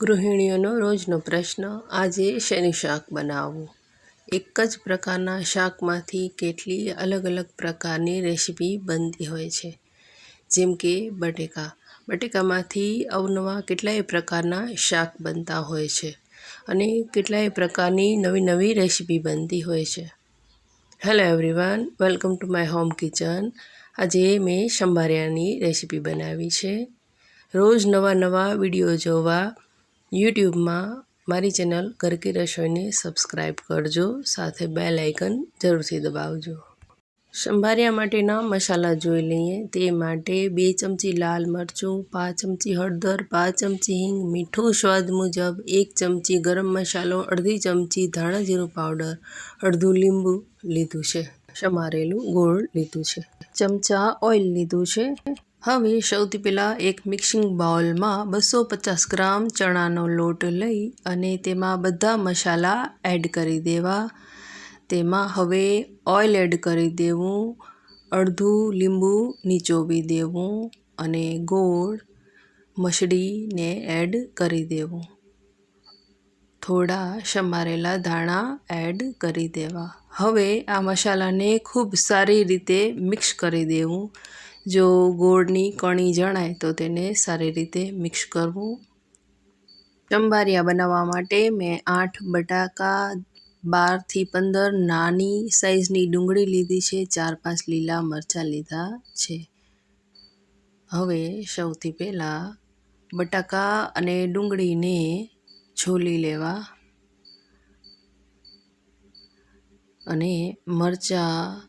ગૃહિણીઓનો રોજનો પ્રશ્ન, આજે શેનું શાક બનાવવું? એક જ પ્રકારના શાકમાંથી કેટલી અલગ અલગ પ્રકારની રેસીપી બનતી હોય છે. જેમ કે બટેકા. બટેકામાંથી અવનવા કેટલાય પ્રકારના શાક બનતા હોય છે અને કેટલાય પ્રકારની નવી નવી રેસીપી બનતી હોય છે. Hello everyone welcome to my home kitchen આજે મેં સંભારિયાની રેસીપી બનાવી છે. રોજ નવા નવા વીડિયો જોવા યુટ્યુબમાં મારી ચેનલ ઘરકી રસોઈને સબસ્ક્રાઈબ કરજો, સાથે બેલ આઇકન જરૂરથી દબાવજો. સંભારિયા માટેના મસાલા જોઈ લઈએ. તે માટે બે ચમચી લાલ મરચું, પાંચ ચમચી હળદર, પાંચ ચમચી હિંગ, મીઠું સ્વાદ મુજબ, એક ચમચી ગરમ મસાલો, અડધી ચમચી ધાણા જીરું પાવડર, અડધું લીંબુ લીધું છે. સમારેલું ગોળ લીધું છે. ચમચા ઓઇલ લીધું છે. હવે સૌથી પહેલાં એક મિક્સિંગ બાઉલમાં બસો પચાસ ગ્રામ ચણાનો લોટ લઈ અને તેમાં બધા મસાલા એડ કરી દેવા. તેમાં હવે ઓઇલ એડ કરી દેવું, અડધું લીંબુ નીચોવી દેવું અને ગોળ, મસળીને એડ કરી દેવું. થોડા સમારેલા ધાણા એડ કરી દેવા. હવે આ મસાલાને ખૂબ સારી રીતે મિક્સ કરી દેવું. જો ગોળની કણી જણાય તો તેને સારી રીતે મિક્સ કરવું. ચંબારિયા બનાવવા માટે મેં આઠ બટાકા બારથી પંદર નાની સાઈઝની ડુંગળી લીધી છે, ચાર પાંચ લીલા મરચાં લીધા છે. હવે સૌથી પહેલાં બટાકા અને ડુંગળીને છોલી લેવા અને મરચાં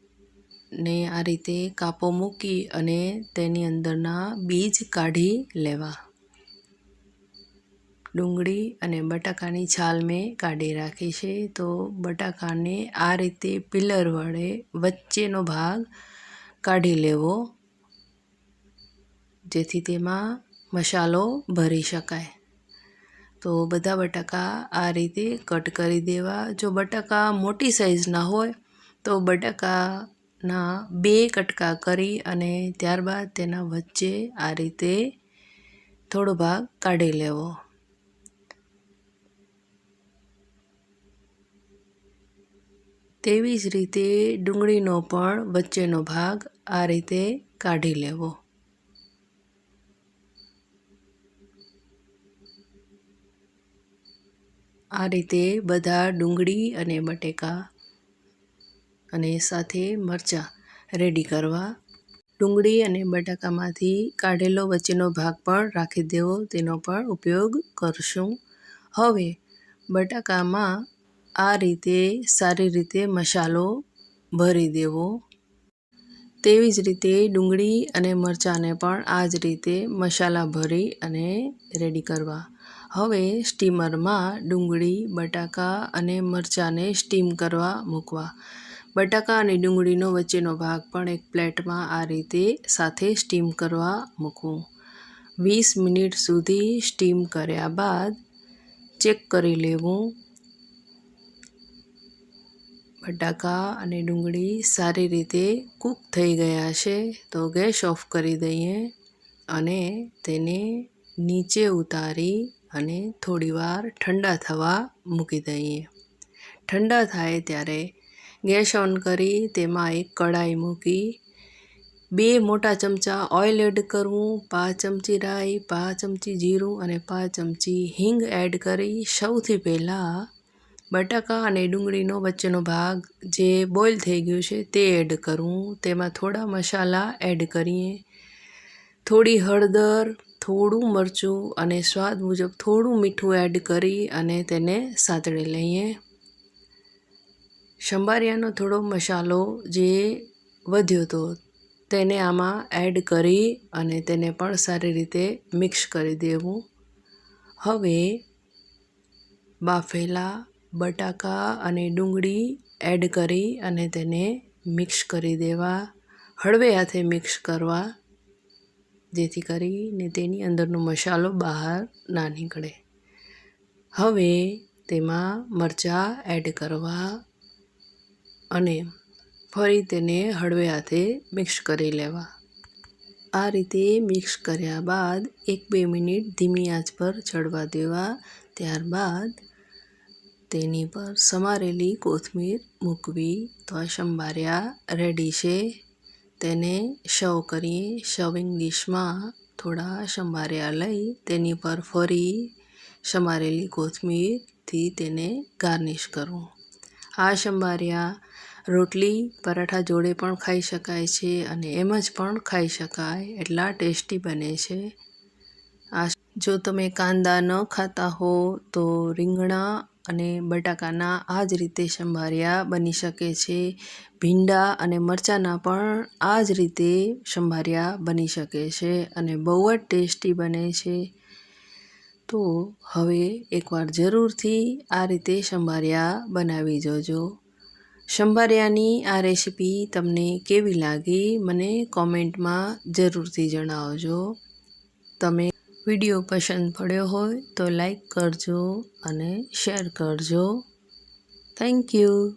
ને આ રીતે કાપો મૂકી અને તેની અંદરના બીજ કાઢી લેવા. ડુંગળી અને બટાકાની છાલ મેં કાઢી રાખી છે. તો બટાકાને આ રીતે પિલર વડે વચ્ચેનો ભાગ કાઢી લેવો, જેથી તેમાં મસાલો ભરી શકાય. તો બધા બટાકા આ રીતે કટ કરી દેવા. જો બટાકા મોટી સાઈઝના હોય, તો બટાકા ના, બે કટકા કરી અને ત્યારબાદ તેના વચ્ચે આ રીતે થોડો ભાગ કાઢી લેવો. તેવી જ રીતે ડુંગળીનો પણ વચ્ચેનો ભાગ આ રીતે કાઢી લેવો. આ રીતે બધા ડુંગળી અને બટેકા અને સાથે મરચાં રેડી કરવા. ડુંગળી અને બટાકામાંથી કાઢેલો વચ્ચેનો ભાગ પણ રાખી દેવો, તેનો પણ ઉપયોગ કરશું. હવે, બટાકામાં આ રીતે સારી રીતે મસાલો ભરી દેવો. તેવી જ રીતે ડુંગળી અને મરચાંને પણ આ જ રીતે મસાલા ભરી અને રેડી કરવા. હવે સ્ટીમરમાં ડુંગળી, બટાકા અને મરચાંને સ્ટીમ કરવા મૂકવા. બટાકા અને ડુંગળીનો વચ્ચેનો ભાગ પણ એક પ્લેટમાં આ રીતે સાથે સ્ટીમ કરવા મૂકવું વીસ મિનિટ સુધી સ્ટીમ કર્યા બાદ ચેક કરી લેવું. બટાકા અને ડુંગળી સારી રીતે કૂક થઈ ગયા છે તો ગેસ ઓફ કરી દઈએ અને તેને નીચે ઉતારી અને થોડીવાર ઠંડા થવા મૂકી દઈએ. ઠંડા થાય ત્યારે ગેસ ઓન કરી તેમાં એક કઢાઈ મૂકી. બે મોટા ચમચા ઓઇલ એડ કરવું, પાંચ ચમચી રાઈ, પાંચ ચમચી જીરું અને પાંચ ચમચી હિંગ એડ કરી. સૌથી પહેલાં બટાકા અને ડુંગળીનો વચ્ચેનો ભાગ જે બોઇલ થઈ ગયું છે તે એડ કરવું તેમાં થોડા મસાલા એડ કરીએ. થોડી હળદર, થોડું મરચું અને સ્વાદ મુજબ થોડું મીઠું એડ કરી અને તેને સાતળી લઈએ. સંભારિયાનો થોડો મસાલો જે વધ્યો હતો તેને આમાં એડ કરી અને તેને પણ સારી રીતે મિક્સ કરી દેવું. હવે બાફેલા બટાકા અને ડુંગળી એડ કરી અને તેને મિક્સ કરી દેવા. હળવે હાથે મિક્સ કરવા, જેથી કરીને તેની અંદરનો મસાલો બહાર ના નીકળે. હવે તેમાં મરચાં એડ કરવા. અને ફરી તેને હળવે હાથે મિક્સ કરી લેવા. આ રીતે મિક્સ કર્યા બાદ એક બે મિનિટ ધીમી આંચ પર ચડવા દેવા. ત્યારબાદ તેની પર સમારેલી કોથમીર મૂકવી. તો સંભાર્યા રેડી છે. તેને શવ કરીએ. શવિંગ ડીશમાં થોડા સંભાર્યા લઈ તેની પર ફરી સમારેલી કોથમીરથી તેને ગાર્નિશ કરવું. આ સંભાર્યા રોટલી, પરાઠા જોડે પણ ખાઈ શકાય છે અને એમ જ પણ ખાઈ શકાય. એટલા ટેસ્ટી બને છે. આ જો તમે કાંદા ન ખાતા હો, તો રીંગણા અને બટાકાના આ જ રીતે સંભાર્યા બની શકે છે. ભીંડા અને મરચાંના પણ આ જ રીતે સંભાર્યા બની શકે છે અને બહુ જ ટેસ્ટી બને છે. તો હવે એકવાર જરૂરથી આ રીતે સંભાર્યા બનાવી જોજો. સંભાર્યાની આ રેસીપી તમને કેવી લાગી મને કોમેન્ટમાં જરૂરથી જણાવજો. તમે વીડિયો પસંદ પડ્યો હોય તો લાઈક કરજો અને શેર કરજો. Thank you.